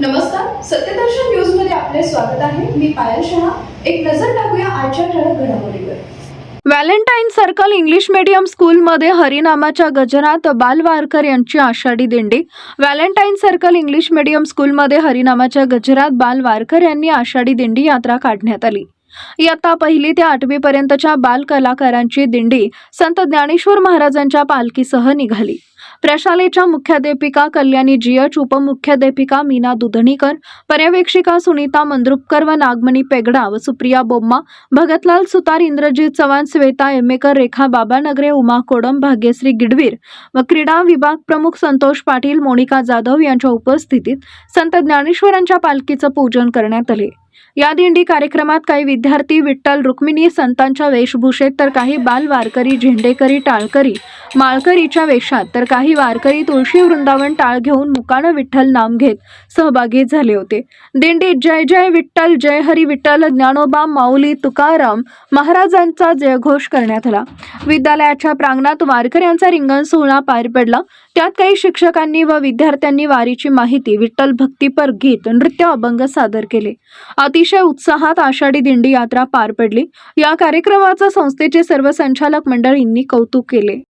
नमस्कार. सत्यदर्शन न्यूजमध्ये आपले स्वागत आहे. मी पायल शहा. एक नजर टाकूया आजच्या ठळक घडामोडीवर. व्हॅलेंटाईन सर्कल इंग्लिश मीडियम स्कूलमध्ये हरिनामाच्या गजरात बाल वारकर यांची आषाढी दिंडी. व्हॅलेंटाईन सर्कल इंग्लिश मीडियम स्कूलमध्ये हरिनामाच्या गजरात बाल वारकर यांनी आषाढी दिंडी यात्रा काढण्यात आली. इयत्ता पहिली ते आठवीपर्यंतच्या बाल कलाकारांची दिंडी संत ज्ञानेश्वर महाराजांच्या पालखीसह निघाली. प्रशालेच्या मुख्याध्यापिका कल्याणी जियच उपमुख्याध्यापिका मीना दुधणीकर पर्यवेक्षिका सुनीता मंद्रुपकर व नागमणी पेगडा व सुप्रिया बोम्मा भगतलाल सुतार इंद्रजित चव्हाण श्वेता एमेकर रेखा बाबानगरे उमा कोडम भाग्यश्री गिडवीर व क्रीडा विभाग प्रमुख संतोष पाटील मोनिका जाधव यांच्या उपस्थितीत संत ज्ञानेश्वरांच्या पालखीचं पूजन करण्यात आले. या दिंडी कार्यक्रमात काही विद्यार्थी विठ्ठल रुक्मिणी संतांच्या वेशभूषेत तर काही बाल वारकरी झेंडेकरी टाळकरी माळकरीच्या वेशात तर काही वारकरी तुळशी वृंदावन टाळ घेऊन मुकानं विठ्ठल नाम घेत सहभागी झाले होते. दिंडीत जय जय विठ्ठल जय हरी विठ्ठल ज्ञानोबा माऊली तुकाराम महाराजांचा जयघोष करण्यात आला. विद्यालयाच्या प्रांगणात वारकऱ्यांचा रिंगण सोहळा पार पडला. त्यात काही शिक्षकांनी व विद्यार्थ्यांनी वारीची माहिती विठ्ठल भक्तीपर गीत नृत्य अभंग सादर केले. अतिशय उत्साहात आषाढी दिंडी यात्रा पार पडली. या कार्यक्रमाचं संस्थेचे सर्व संचालक मंडळींनी कौतुक केले.